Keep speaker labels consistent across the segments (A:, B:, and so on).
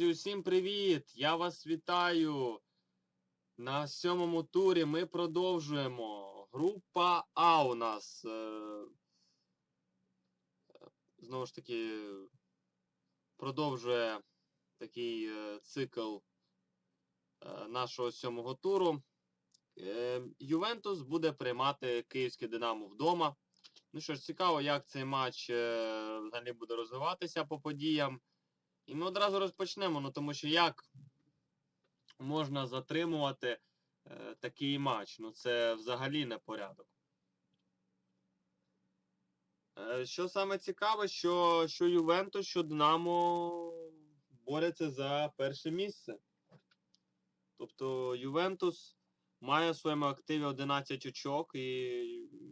A: Друзі, усім привіт! Я вас вітаю. На сьомому турі ми продовжуємо. Група А у нас. е, е, Знову ж таки, продовжує такий е, цикл нашого сьомого туру. Ювентус буде приймати київське Динамо вдома. Ну що ж, цікаво, як цей матч взагалі буде розвиватися по подіям. І ми одразу розпочнемо, ну тому що як можна затримувати е, такий матч? Ну це взагалі не порядок. Е, що саме цікаве, що, що Ювентус, що Динамо борються за перше місце. Тобто Ювентус має в своєму активі 11 очок, і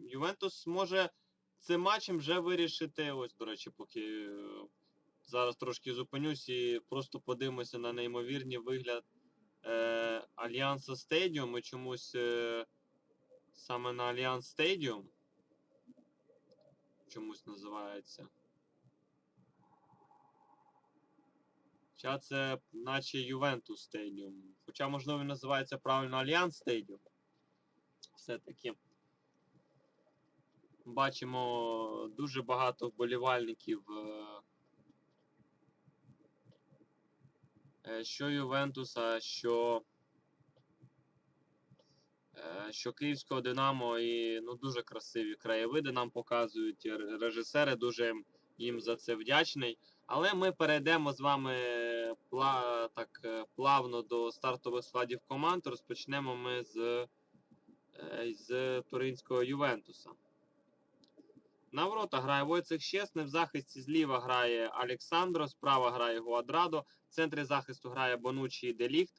A: Ювентус може цим матчем вже вирішити. Ось, до речі, поки е, зараз трошки зупинюсь і просто подивимося на неймовірний вигляд е, Альянса Стадіум. І чомусь е, саме на Альянс Стадіум чомусь називається. Хоча це наче Ювентус Стадіум. Хоча, можливо, він називається правильно Альянс Стадіум. Все-таки бачимо дуже багато вболівальників. е, е, Що Ювентуса, що, е, що Київського Динамо і ну, дуже красиві краєвиди нам показують. Режисери дуже їм за це вдячний. Але ми перейдемо з вами так, е, плавно до стартових складів команд. Розпочнемо ми з, е, з туринського Ювентуса. На ворота грає Войцех Щесне, в захисті зліва грає Олександро, справа грає Гуадрадо, в центрі захисту грає Бонучі і Деліхт.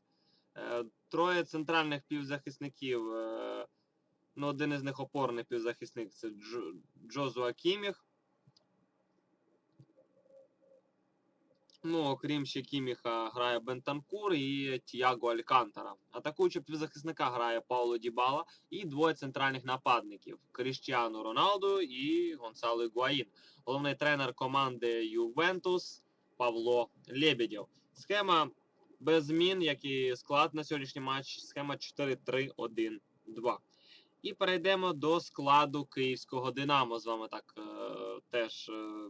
A: Е, Троє центральних півзахисників. е, Ну, один із них опорний півзахисник це Джо, Джозуа Кіміх. Ну, окрім ще Кіміха, грає Бентанкур і Тіаго Алькантара. Атакуючого півзахисника грає Пауло Дібала і двоє центральних нападників Кріштіану Роналду і Гонсало Ігуаїн. Головний тренер команди Ювентус Павло Лебедєв. Схема без змін, як і склад на сьогоднішній матч. Схема 4-3-1-2. І перейдемо до складу київського Динамо. З вами так е, теж. Е,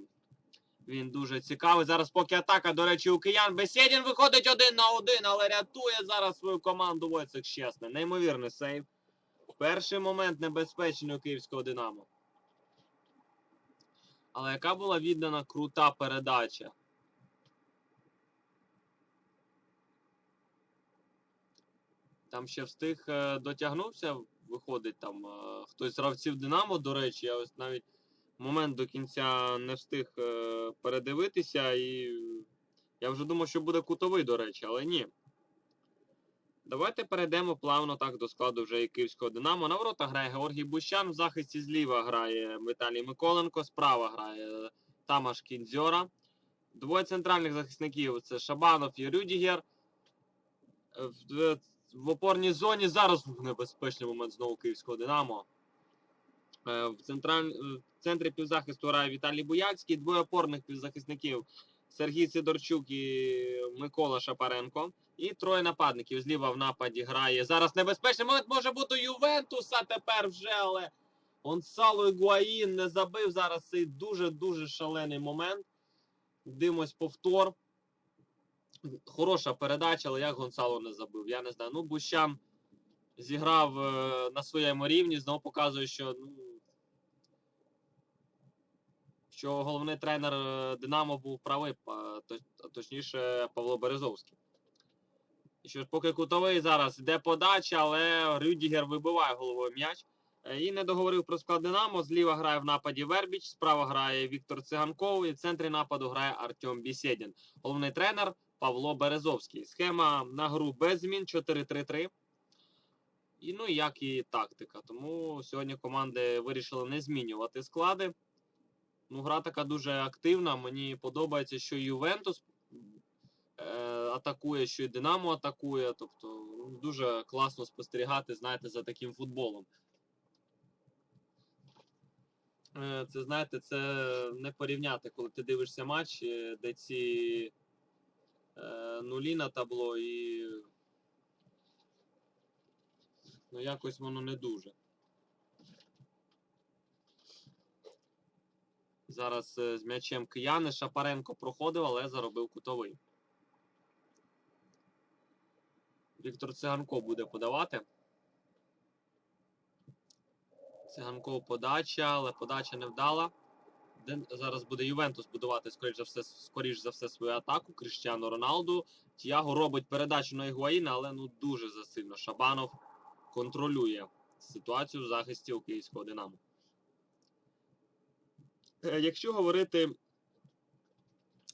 A: він дуже цікавий. Зараз поки атака, до речі, у киян. Бесєдін виходить один на один, але рятує зараз свою команду Войцек чесно. Неймовірний сейв. Перший момент небезпечний у київського Динамо. Але яка була віддана крута передача? Там ще встиг е, дотягнувся, виходить там е, хтось з гравців Динамо, до речі, я ось навіть момент до кінця не встиг е, передивитися, і я вже думав, що буде кутовий, до речі, але ні. Давайте перейдемо плавно так до складу вже і київського Динамо. На ворота грає Георгій Бущан, в захисті зліва грає Віталій Миколенко, справа грає Тамаш Кіндзьора. Двоє центральних захисників це Шабанов і Рюдігер. В, в опорній зоні зараз небезпечний момент знову київського Динамо. Е, В, централь... в центрі півзахисту грає Віталій Буяцький, двоє опорних півзахисників Сергій Сидорчук і Микола Шапаренко. І троє нападників. Зліва в нападі грає. Зараз небезпечний момент може бути Ювентуса тепер вже, але Гонсало Ігуаїн не забив зараз цей дуже-дуже шалений момент. Дивимось повтор. Хороша передача, але як Гонсало не забив. Я не знаю. Ну, Бущан зіграв е, на своєму рівні, знову показує, що ну, що головний тренер е, Динамо був правий, точніше Павло Березовський. Що поки кутовий зараз йде подача, але Рюдігер вибиває головою м'яч. Е, І не договорив про склад Динамо. Зліва грає в нападі Вербіч, справа грає Віктор Циганков, і в центрі нападу грає Артем Бісєдін. Головний тренер Павло Березовський. Схема на гру без змін 4-3-3. І ну як і тактика. Тому сьогодні команди вирішили не змінювати склади. Ну, гра така дуже активна. Мені подобається, що Ювентус е, атакує, що і Динамо атакує. Тобто ну, дуже класно спостерігати, знаєте, за таким футболом. Е, Це знаєте, це не порівняти, коли ти дивишся матч, е, де ці е, нулі на табло і. Ну, якось воно не дуже. Зараз е, з м'ячем кияни Шапаренко проходив, але заробив кутовий. Віктор Циганко буде подавати. Циганков подача, але подача не вдала. Зараз буде Ювентус будувати, скоріш за все, скоріш за все, свою атаку. Кріштіану Роналду. Тіаго робить передачу на Ігуаїна, але ну дуже засильно. Шабанов контролює ситуацію в захисті у київського Динамо. Е, Якщо говорити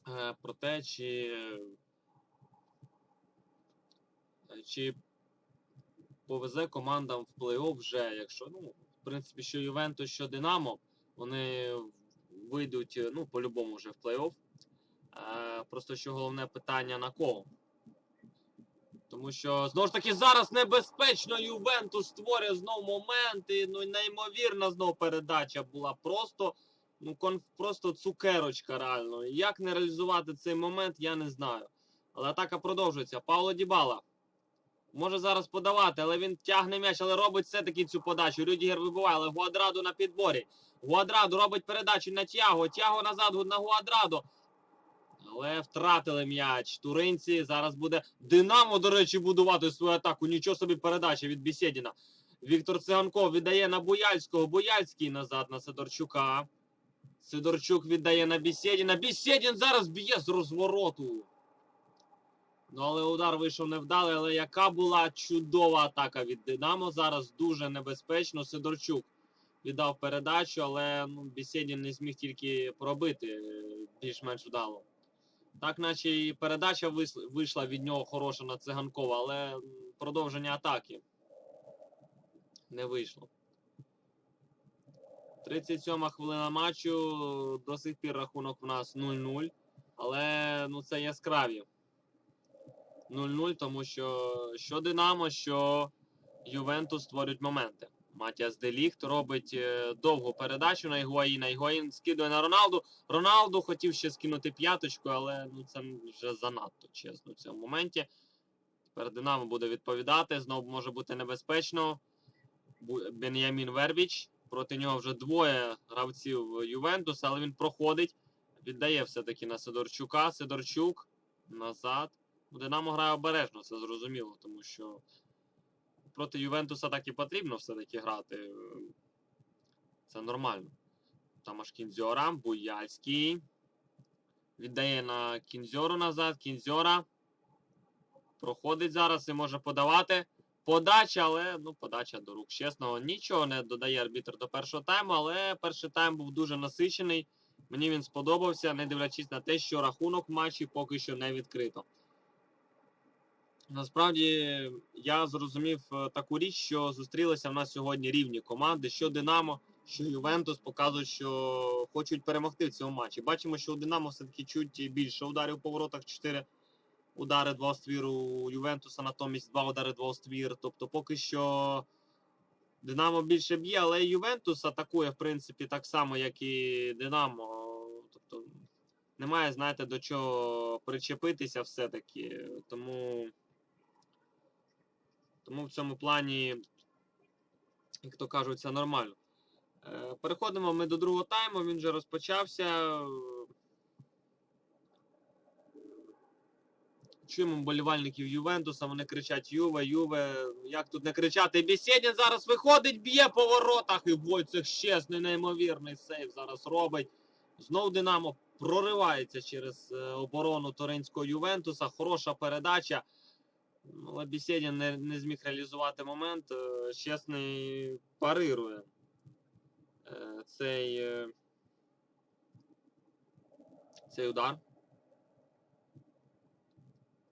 A: е, про те, чи, е, чи повезе командам в плей-офф вже, якщо, ну, в принципі, що Ювентус, що Динамо, вони вийдуть, ну, по-любому вже в плей-офф. Просто що головне питання на кого. Тому що знову ж таки зараз небезпечно Ювентус створює знов моменти. Ну і неймовірна знов передача була. Просто, ну, кон, просто цукерочка реально. Як не реалізувати цей момент, я не знаю. Але атака продовжується. Пауло Дібала. Може зараз подавати, але він тягне м'яч, але робить все-таки цю подачу. Рюдігер вибиває, але Гуадраду на підборі. Гуадраду робить передачу на Тяго. Тяго назад на Гуадраду. Але втратили м'яч. Туринці зараз буде Динамо, до речі, будувати свою атаку. Нічого собі передача від Бісєдіна. Віктор Циганков віддає на Буяльського. Буяльський назад на Сидорчука. Сидорчук віддає на Бісєдіна. Бісєдін зараз б'є з розвороту. Ну, але удар вийшов невдалий. Але яка була чудова атака від Динамо. Зараз дуже небезпечно. Сидорчук віддав передачу, але ну, Бісєдін не зміг тільки пробити е, більш-менш вдало. Так, наче і передача вийшла від нього хороша на циганкова, але продовження атаки не вийшло. 37 хвилина матчу. До сих пір рахунок в нас 0-0. Але ну, це яскраві. 0-0, тому що що Динамо, що Ювентус створюють моменти. Матіас Деліхт робить е, довгу передачу на Ігуаїна. Ігуаїн скидує на Роналду. Роналду хотів ще скинути п'яточку, але ну, це вже занадто чесно в цьому моменті. Тепер Динамо буде відповідати. Знову може бути небезпечно. Бен'ямін Вербіч. Проти нього вже двоє гравців Ювентуса, але він проходить. Віддає все-таки на Сидорчука. Сидорчук назад. Ну, Динамо грає обережно, це зрозуміло, тому що проти Ювентуса так і потрібно все-таки грати. Це нормально. Там аж Кінзьора, Буяльський. Віддає на Кінзьору назад. Кінзьора. Проходить зараз і може подавати. Подача, але ну, подача до рук чесного. Нічого не додає арбітр до першого тайму, але перший тайм був дуже насичений. Мені він сподобався, не дивлячись на те, що рахунок матчі поки що не відкрито. Насправді я зрозумів е, таку річ, що зустрілися в нас сьогодні рівні команди, що Динамо, що Ювентус показують, що хочуть перемогти в цьому матчі. Бачимо, що у Динамо все-таки чуть більше ударів по воротах, 4 удари, 2 ствір у Ювентуса, натомість 2 удари, 2 ствір. Тобто поки що Динамо більше б'є, але Ювентус атакує, в принципі, так само, як і Динамо. Тобто немає, знаєте, до чого причепитися все-таки. Тому. Тому в цьому плані, як то кажуть, це нормально. Е, Переходимо ми до другого тайму, він вже розпочався. Чуємо болівальників Ювентуса, вони кричать Юве, Юве. Як тут не кричати? Бісєдін зараз виходить, б'є по воротах. І Войцех щезне, неймовірний сейв зараз робить. Знов Динамо проривається через е, оборону Торинського Ювентуса. Хороша передача. Ну, Але Бісєдін не, не зміг реалізувати момент. Е, Чесний парирує е, цей, е, цей удар.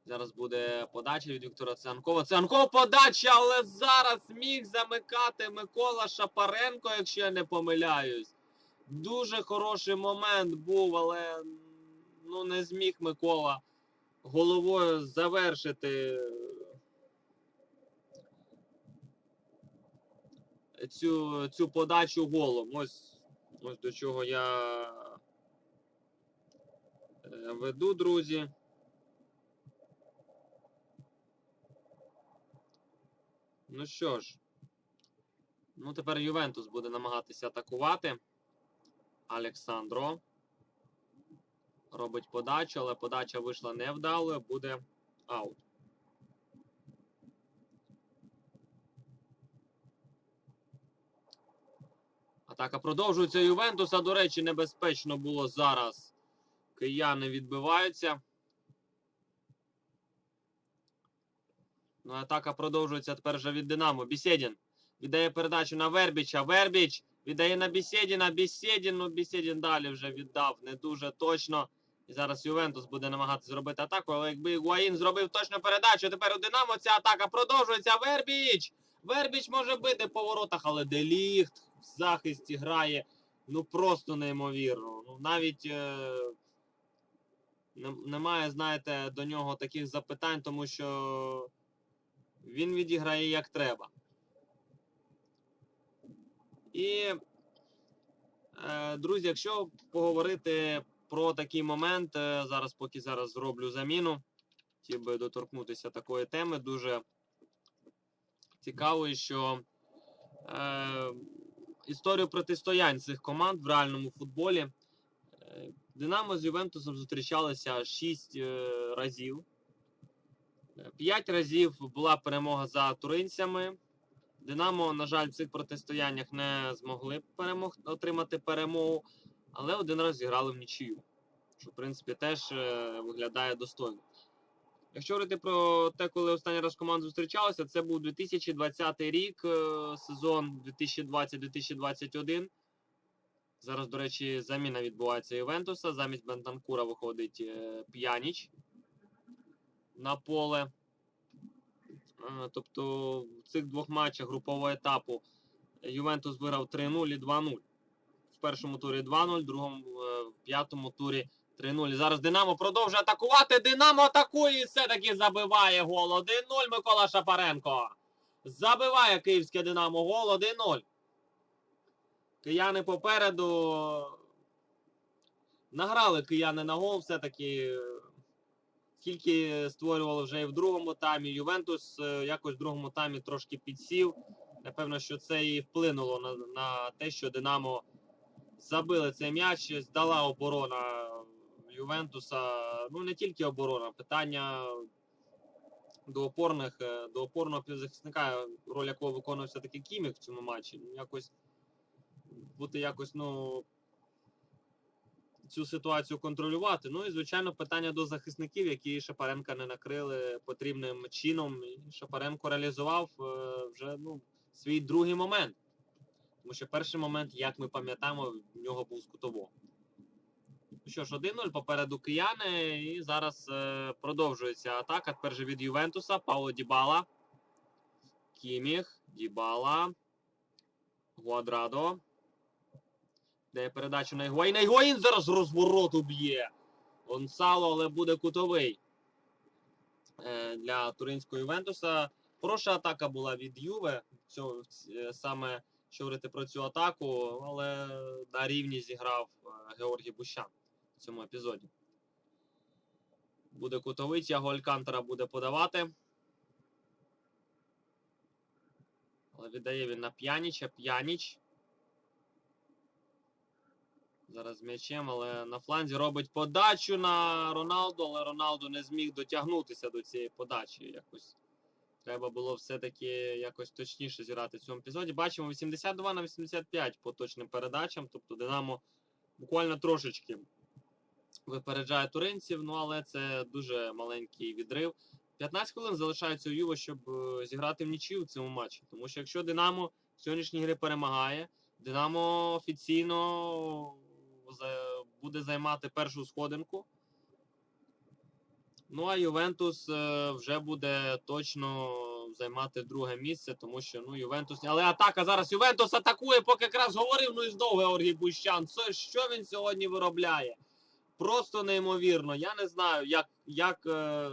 A: Зараз буде подача від Віктора Цианкова. Цианков подача, але зараз міг замикати Микола Шапаренко, якщо я не помиляюсь. Дуже хороший момент був, але ну, не зміг Микола головою завершити цю, цю подачу голом. Ось, ось до чого я е, веду, друзі. Ну що ж. Ну, тепер Ювентус буде намагатися атакувати. Олександро. Робить подачу, але подача вийшла невдалою, буде аут. Атака продовжується Ювентуса. До речі, небезпечно було зараз. Кияни відбиваються. Ну, атака продовжується тепер вже від Динамо. Бісєдін віддає передачу на Вербіча. Вербіч віддає на Бісєдіна. Бісєдін, ну Бісєдін далі вже віддав не дуже точно. І зараз Ювентус буде намагатися зробити атаку. Але якби Гуаїн зробив точно передачу, тепер у Динамо ця атака продовжується. Вербіч! Вербіч може бити по воротах, але Деліхт в захисті грає ну просто неймовірно. Ну навіть е, немає, знаєте, до нього таких запитань, тому що він відіграє як треба. І, е, друзі, якщо поговорити про такий момент, е, зараз, поки зараз зроблю заміну, хотів би доторкнутися такої теми дуже цікавої, що е, історію протистоянь цих команд в реальному футболі. Е, Динамо з Ювентусом зустрічалися 6 разів. П'ять разів була перемога за туринцями. Динамо, на жаль, в цих протистояннях не змогли перемог... отримати перемогу, але один раз зіграли в нічию, що, в принципі, теж е, виглядає достойно. Якщо говорити про те, коли останній раз команди зустрічалися, це був 2020 рік, е, сезон 2020-2021. Зараз, до речі, заміна відбувається Ювентуса. Замість Бентанкура виходить е, П'яніч на поле. Е, Тобто в цих двох матчах групового етапу Ювентус виграв 3-0 і 2-0. В першому турі 2-0, в другому е, в п'ятому турі 3-0. І зараз Динамо продовжує атакувати. Динамо атакує і все-таки забиває гол. 1-0 Микола Шапаренко. Забиває київське Динамо гол 1-0. Кияни попереду. Награли кияни на гол все-таки. Скільки створювали вже і в другому таймі. Ювентус е, якось в другому таймі трошки підсів. Напевно, що це і вплинуло на, на те, що Динамо забили цей м'яч, здала оборона Ювентуса. Ну, не тільки оборона, питання до опорних, е, до опорного півзахисника, роль якого виконував все-таки Кімік в цьому матчі. Якось бути якось, ну. Цю ситуацію контролювати. Ну і звичайно, питання до захисників, які Шапаренка не накрили потрібним чином. Шапаренко реалізував е, вже ну, свій другий момент. Тому що перший момент, як ми пам'ятаємо, в нього був з кутового. Ну що ж, 1-0 попереду кияни, і зараз е, продовжується атака. Тепер же від Ювентуса. Пауло Дібала. Кіміх, Дібала. Гуадрадо. Дає передачу на Ігуаїна. Ігуаїн зараз розворот уб'є. Гонсало, але буде кутовий. Е, для туринського Ювентуса. Хороша атака була від Юве. Цього, е, саме що говорити про цю атаку, але на рівні зіграв е, Георгій Бущан в цьому епізоді. Буде кутовий, Тяго Алькантера буде подавати. Але віддає він на П'яніча. П'яніч. Зараз м'ячем, але на фланзі робить подачу на Роналду, але Роналду не зміг дотягнутися до цієї подачі. Якось треба було все-таки якось точніше зіграти в цьому епізоді. Бачимо 82 на 85 по точним передачам. Тобто Динамо буквально трошечки випереджає туринців, ну але це дуже маленький відрив. 15 хвилин залишається у Юве, щоб е, зіграти в нічию в цьому матчі. Тому що якщо Динамо в сьогоднішній грі перемагає, Динамо офіційно буде займати першу сходинку. Ну а Ювентус е, вже буде точно займати друге місце, тому що ну Ювентус. Але атака зараз Ювентус атакує, поки якраз говорив. Ну і знову Георгій Бущан. Це що він сьогодні виробляє? Просто неймовірно. Я не знаю, як, як е,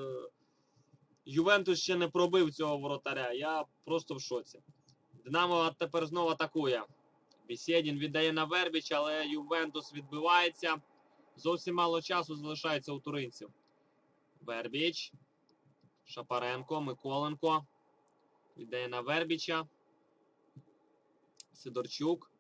A: Ювентус ще не пробив цього воротаря. Я просто в шоці. Динамо тепер знову атакує. Бісєдін віддає на Вербіч, але Ювентус відбивається. Зовсім мало часу залишається у туринців. Вербіч. Шапаренко, Миколенко. Віддає на Вербіча. Сидорчук.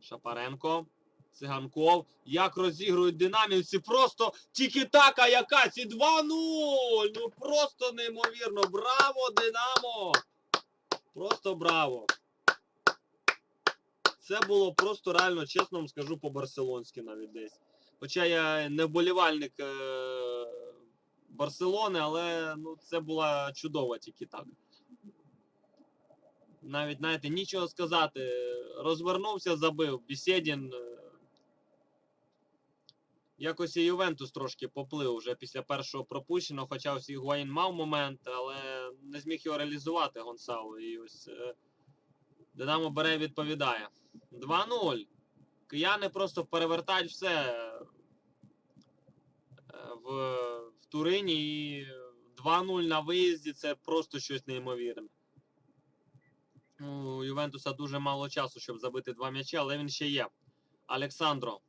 A: Шапаренко. Циганков. Як розігрують динамівці. Просто тільки-така якась і 2-0. Ну просто неймовірно. Браво, Динамо! Просто браво. Це було просто реально, чесно вам скажу, по-барселонськи навіть десь. Хоча я не вболівальник е- Барселони, але ну, це була чудова тільки так. Навіть, знаєте, нічого сказати. Розвернувся, забив. Бісєдін. е, Якось і Ювентус трошки поплив вже після першого пропущеного, хоча ось Гуаїн мав момент, але не зміг його реалізувати Гонсало. І ось е, Динамо бере і відповідає. 2-0. Кияни просто перевертають все е, в, в Турині і 2-0 на виїзді це просто щось неймовірне. У Ювентуса дуже мало часу, щоб забити два м'ячі, але він ще є. Олександро.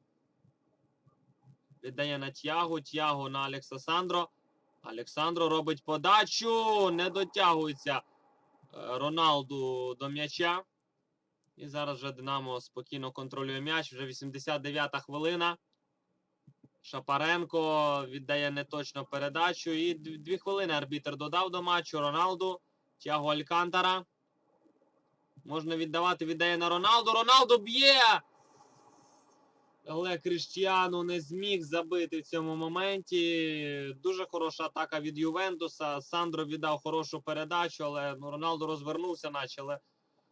A: Віддає на Тягу. Тягу на Алекса Сандро. Олександро робить подачу. Не дотягується е, Роналду до м'яча. І зараз вже Динамо спокійно контролює м'яч. Вже 89-та хвилина. Шапаренко віддає неточно передачу. І дві хвилини арбітер додав до матчу. Роналду. Тягу Алькантара. Можна віддавати, віддає на Роналду. Роналду б'є! Але Кріштіану не зміг забити в цьому моменті. Дуже хороша атака від Ювентуса. Сандро віддав хорошу передачу, але ну, Роналду розвернувся, наче, але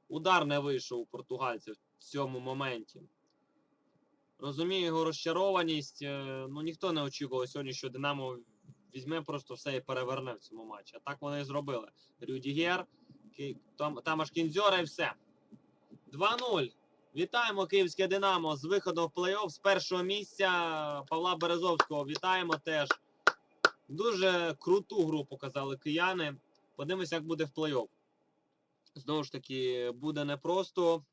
A: удар не вийшов у португальців в цьому моменті. Розумію його розчарованість. Е, Ну ніхто не очікував сьогодні, що Динамо візьме просто все і переверне в цьому матчі. А так вони і зробили. Рюдігер, Ки- там, Тамаш Кінзьора і все. 2-0. Вітаємо київське Динамо з виходом в плей-офф з першого місця Павла Березовського. Вітаємо теж. Дуже круту гру показали кияни. Подивимося, як буде в плей-офф. Знову ж таки, буде непросто,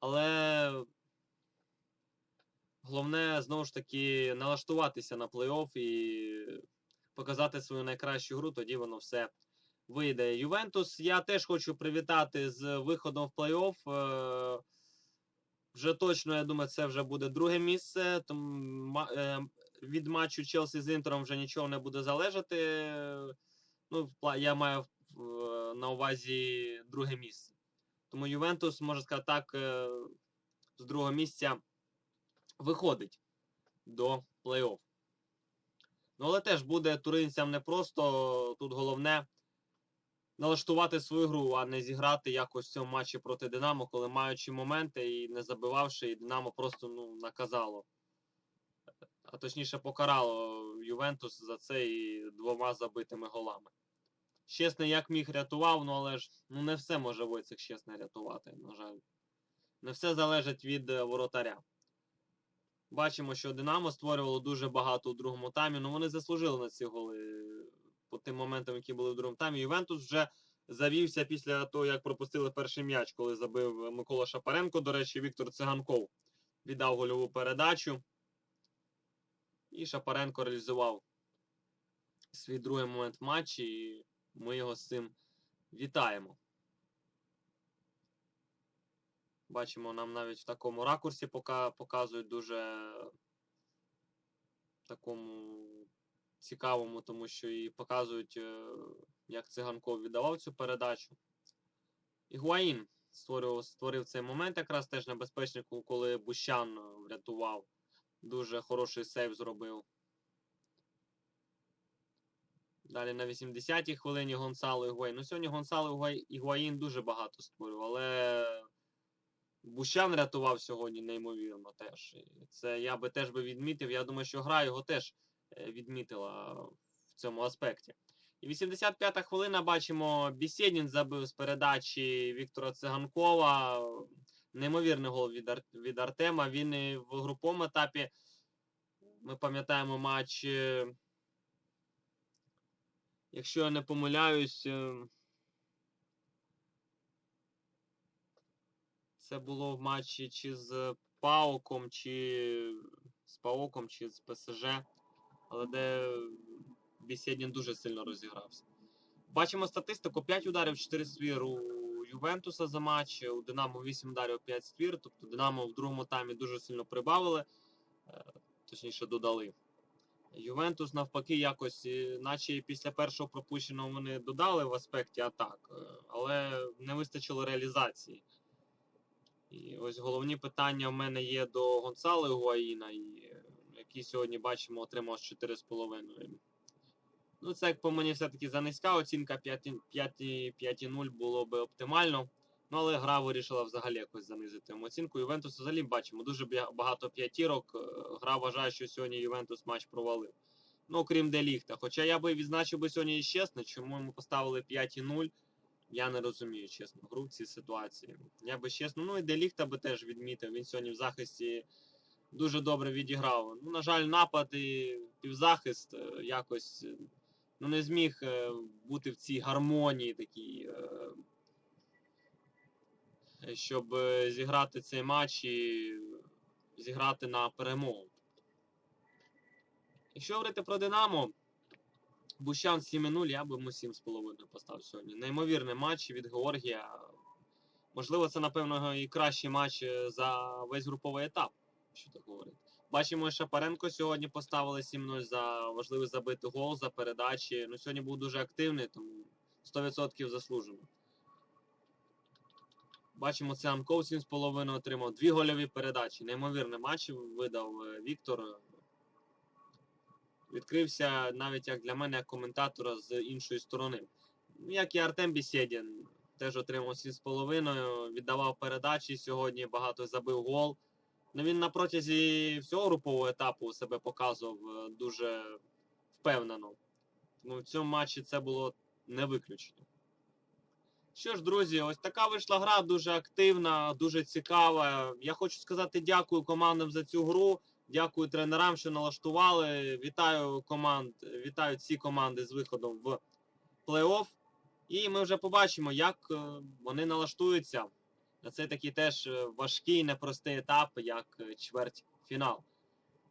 A: але головне знову ж таки налаштуватися на плей-офф і показати свою найкращу гру, тоді воно все вийде. Ювентус. Я теж хочу привітати з виходом в плей-офф. Е, Вже точно, я думаю, це вже буде друге місце. Е, від матчу Челсі з Інтером вже нічого не буде залежати. Ну, я маю в- на увазі друге місце. Тому Ювентус, можна сказати так, е, з другого місця виходить до плей-офф. Ну, але теж буде туринцям непросто. Тут головне налаштувати свою гру, а не зіграти якось в цьому матчі проти Динамо, коли маючи моменти і не забивавши, і Динамо просто ну, наказало. А точніше покарало Ювентус за це і двома забитими голами. Щесний як міг рятував, ну але ж ну, не все може Войцех Щесний рятувати, на жаль. Не все залежить від е, воротаря. Бачимо, що Динамо створювало дуже багато у другому таймі. Ну вони заслужили на ці голи е, по тим моментам, які були в другому таймі. Ювентус вже завівся після того, як пропустили перший м'яч, коли забив Микола Шапаренко. До речі, Віктор Циганков віддав гольову передачу. І Шапаренко реалізував свій другий момент в матчі. І ми його з цим вітаємо. Бачимо, нам навіть в такому ракурсі пока, показують дуже такому цікавому, тому що і показують, е, як циганков віддавав цю передачу. Ігуаїн створював, створив цей момент якраз теж небезпечний, ко- коли Бущан врятував. Дуже хороший сейв зробив. Далі на 80-й хвилині Гонсало Ігуаїн. Ну, сьогодні Гонсало Ігуаїн дуже багато створював, але Бущан рятував сьогодні неймовірно теж. Це я би теж би відмітив. Я думаю, що гра його теж е, відмітила в цьому аспекті. І 85-та хвилина бачимо, Бісєдін забив з передачі Віктора Циганкова. Неймовірний гол від, Ар- від Артема. Він і в груповому етапі. Ми пам'ятаємо матч. Якщо я не помиляюсь, е, це було в матчі чи з Паоком, чи з Паоком, чи з ПСЖ, але де Бісєдін дуже сильно розігрався. Бачимо статистику: 5 ударів, 4 ствір у Ювентуса за матч, у Динамо 8 ударів, 5 ствір. Тобто Динамо в другому таймі дуже сильно прибавили, е, точніше додали. Ювентус навпаки, якось, е, наче після першого пропущеного вони додали в аспекті атак, е, але не вистачило реалізації. І ось головні питання в мене є до Гонсало Гуаїна, е, який сьогодні бачимо, отримав 4,5. Ну, це як по мені все-таки за низька оцінка 5,0 було би оптимально. Ну, але гра вирішила взагалі якось занизити оцінку. Ювентус взагалі бачимо дуже багато п'ятірок. Е, Гра вважає, що сьогодні Ювентус матч провалив. Ну, окрім Деліхта. Хоча я би відзначив би сьогодні чесно, чому йому поставили 5,0. Я не розумію, чесно, гру в цій ситуації. Я би чесно, ну і Деліхта би теж відмітив. Він сьогодні в захисті дуже добре відіграв. Ну, на жаль, напад і півзахист е, якось ну, не зміг е, бути в цій гармонії такій, щоб е, зіграти цей матч і зіграти на перемогу. Якщо говорити про Динамо, Бущан 7-0, я би йому 7,5 поставив сьогодні. Неймовірний матч від Георгія. Можливо, це, напевно, і кращий матч е, за весь груповий етап, що так говорити. Бачимо, Шапаренко сьогодні поставили 7-0 за важливий забитий гол, за передачі. Ну, сьогодні був дуже активний, тому 100% заслужено. Бачимо, це Анков 7,5 отримав. Дві гольові передачі. Неймовірний матч видав е, Віктор. Відкрився навіть як для мене як коментатора з іншої сторони. Як і Артем Бісєдін, теж отримав 7,5, віддавав передачі сьогодні, багато забив гол. Ну, він на протязі всього групового етапу себе показував е, дуже впевнено. Тому в цьому матчі це було не виключення. Що ж, друзі, ось така вийшла гра, дуже активна, дуже цікава. Я хочу сказати дякую командам за цю гру. Дякую тренерам, що налаштували. Вітаю команд, вітаю ці команди з виходом в плей-офф. І ми вже побачимо, як е, вони налаштуються на цей такий теж е, важкий, непростий етап, як е, чвертьфінал.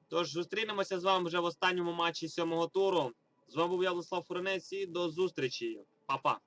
A: Тож зустрінемося з вами вже в останньому матчі сьомого туру. З вами був я, Владислав Фуренець, і до зустрічі. Па-па!